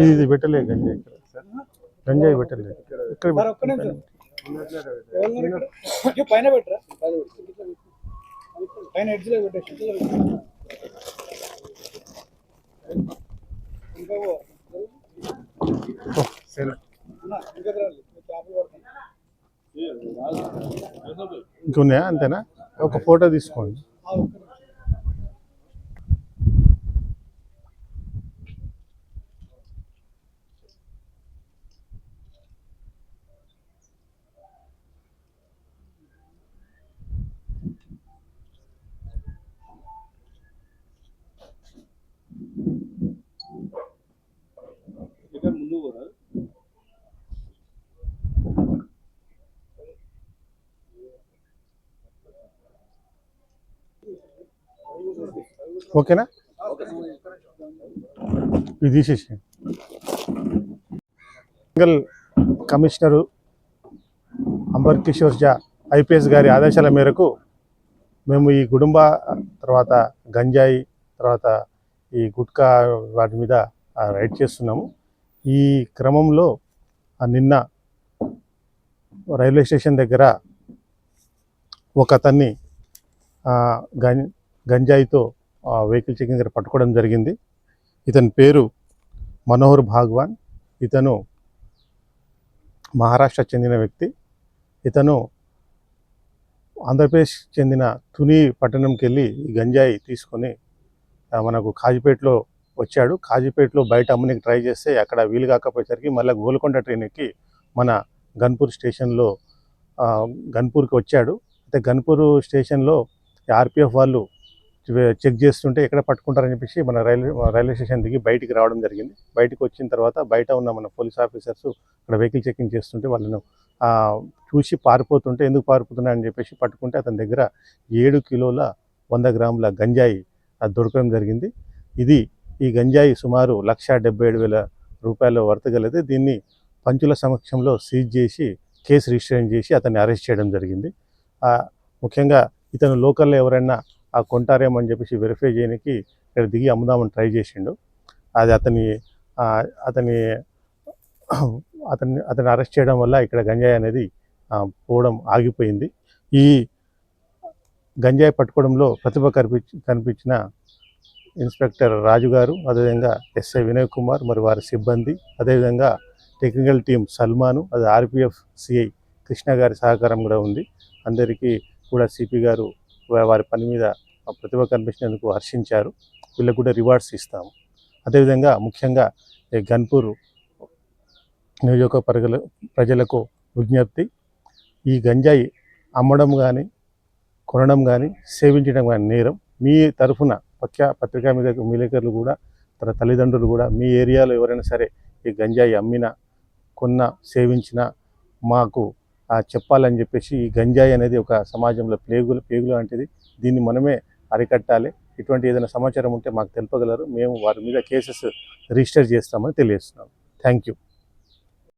ఇది ఇది పెట్టలేదు గంజాయి గంజాయి పెట్టలేదు. ఇక్కడ మరి ఒక్క నిమిషం. ఎవరు ఇక్కడ? ఇయ్యో, పైన పెట్టరా పెట్టేసి ఇంకున్నాయా అంతేనా? ఒక ఫోటో తీసుకోండి. ఓకేనా? ఇది తీసేసి single commissioner Amber Kishore Jha IPS గారి ఆదేశాల మేరకు మేము ఈ గుడుంబ తర్వాత గంజాయి తర్వాత ఈ గుట్కా వాటి మీద రైడ్ చేస్తున్నాము. ఈ క్రమంలో నిన్న రైల్వే స్టేషన్ దగ్గర ఒక అతన్ని గం గంజాయితో వెహికల్ చెకింగ్ దగ్గర పట్టుకోవడం జరిగింది. ఇతని పేరు మనోహర్ భాగ్వాన్. ఇతను మహారాష్ట్ర చెందిన వ్యక్తి. ఇతను ఆంధ్రప్రదేశ్ చెందిన తుని పట్టణంకి వెళ్ళి ఈ గంజాయి తీసుకొని మనకు కాజీపేటలో వచ్చాడు. కాజీపేటలో బయట అమ్మనికి ట్రై చేస్తే అక్కడ వీలు కాకపోయేసరికి మళ్ళీ గోల్కొండ ట్రైన్ ఎక్కి మన గన్పూర్ స్టేషన్లో గన్పూర్కి వచ్చాడు. అయితే గన్పూర్ స్టేషన్లో ఆర్పిఎఫ్ వాళ్ళు చెక్ చేస్తుంటే ఎక్కడ పట్టుకుంటారని చెప్పేసి మన రైల్వే రైల్వే స్టేషన్ దిగి బయటికి రావడం జరిగింది. బయటకు వచ్చిన తర్వాత బయట ఉన్న మన పోలీస్ ఆఫీసర్స్ అక్కడ వెహికల్ చెకింగ్ చేస్తుంటే వాళ్ళను చూసి పారిపోతుంటే ఎందుకు పారిపోతున్నా అని చెప్పేసి పట్టుకుంటే అతని దగ్గర ఏడు కిలోల వంద గ్రాముల గంజాయి అది దొరకడం జరిగింది. ఇది ఈ గంజాయి సుమారు లక్ష డెబ్బై ఏడు వేల రూపాయల వర్తగలది దీన్ని పంచుల సమక్షంలో సీజ్ చేసి కేసు రిజిస్టర్ చేసి అతన్ని అరెస్ట్ చేయడం జరిగింది. ముఖ్యంగా ఇతను లోకల్లో ఎవరైనా ఆ కొంటారేమో అని చెప్పేసి వెరిఫై చేయడానికి ఇక్కడ దిగి అమ్ముదామని ట్రై చేసిండు. అది అతని అతని అతన్ని అతన్ని అరెస్ట్ చేయడం వల్ల ఇక్కడ గంజాయి అనేది పోవడం ఆగిపోయింది. ఈ గంజాయి పట్టుకోవడంలో ప్రతిభ కనిపించి కనిపించిన ఇన్స్పెక్టర్ రాజు గారు అదేవిధంగా ఎస్ఐ వినయ్ కుమార్ మరి వారి సిబ్బంది అదేవిధంగా టెక్నికల్ టీం సల్మాను అది ఆర్పిఎఫ్ సిఐ కృష్ణ గారి సహకారం కూడా ఉంది. అందరికీ కూడా సిపి గారు వారి పని మీద ప్రతిభ కనిపించినందుకు హర్షించారు. వీళ్ళకు కూడా రివార్డ్స్ ఇస్తాము. అదేవిధంగా ముఖ్యంగా ఈ గన్పూర్ పరిగల ప్రజలకు విజ్ఞప్తి ఈ గంజాయి అమ్మడం కానీ కొనడం కానీ సేవించడం కానీ నేరం. మీ తరఫున పక్క పత్రికా మీద విలేకరులు కూడా తన తల్లిదండ్రులు కూడా మీ ఏరియాలో ఎవరైనా సరే ఈ గంజాయి అమ్మినా కొన్నా సేవించినా మాకు చెప్పాలని చెప్పేసి ఈ గంజాయి అనేది ఒక సమాజంలో ప్లేగులు ప్లేగు లాంటిది. దీన్ని మనమే అరికట్టాలి. ఇటువంటి ఏదైనా సమాచారం ఉంటే మాకు తెలుపగలరు. మేము వారి మీద కేసెస్ రిజిస్టర్ చేస్తామని తెలియజేస్తున్నాం. Thank you.